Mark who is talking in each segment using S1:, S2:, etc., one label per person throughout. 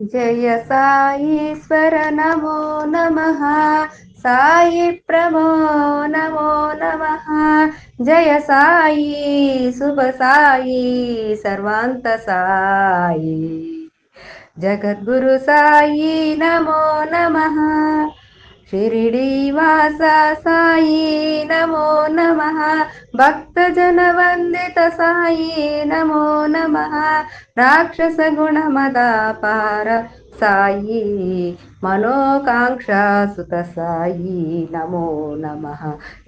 S1: జయ సాయీశ్వర నమో నమ సాయి ప్రభో నమో నమ జయ సాయి శుభ సాయి సర్వాంత సాయి జగద్గురు సాయి నమో నమ शिरिडीवास साई नमो नमः भक्तजनवन्दित साई नमो नमः राक्षसगुणमदापार साई मनोकाङ्क्षा सुत साई नमो नमः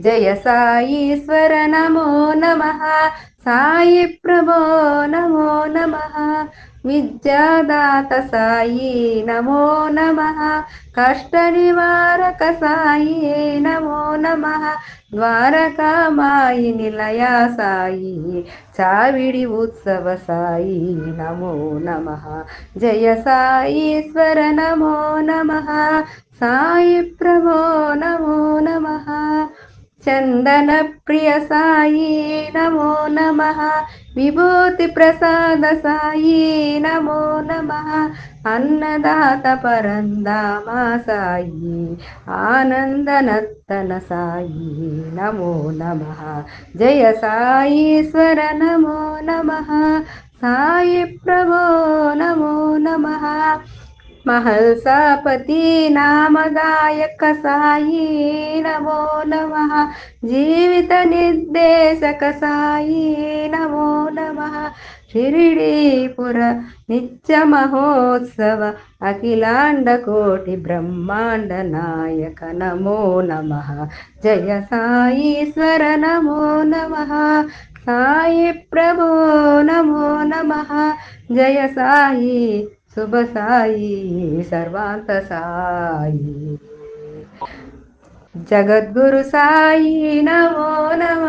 S1: जय साईश्वर नमो नमः साई प्रभो नमो नमः విద్యాదాత సాయి నమో నమ. కష్ట నివారక సాయి నమో నమ. ద్వారకామాయి నిలయ సాయి చావిడి ఉత్సవ సాయి నమో నమ. జయ సాయీశ్వర నమో నమ. సాయి ప్రభో నమో చందన ప్రియ సాయి నమో నమ. విభూతి ప్రసాద సాయి నమో నమ. అన్నదాత పరందామ సాయి ఆనందనత్తన సాయి నమో నమ. జయ సాయీశ్వర నమో నమ. సాయి ప్రభో నమ మహల్సాపతి నామదాయక సాయి నమో నమ. జీవిత నిర్దేశక సాయి నమో నమ. షిరిడీపుర నిత్య మహోత్సవ అఖిలాండ కోటి బ్రహ్మాండ నాయక నమో నమ. జయ సాయీశ్వర నమో నమ. సాయి ప్రభో నమో నమ. జయ సాయి శుభ సాయి సర్వాంత సాయి జగద్గురు సాయి నమో నమ.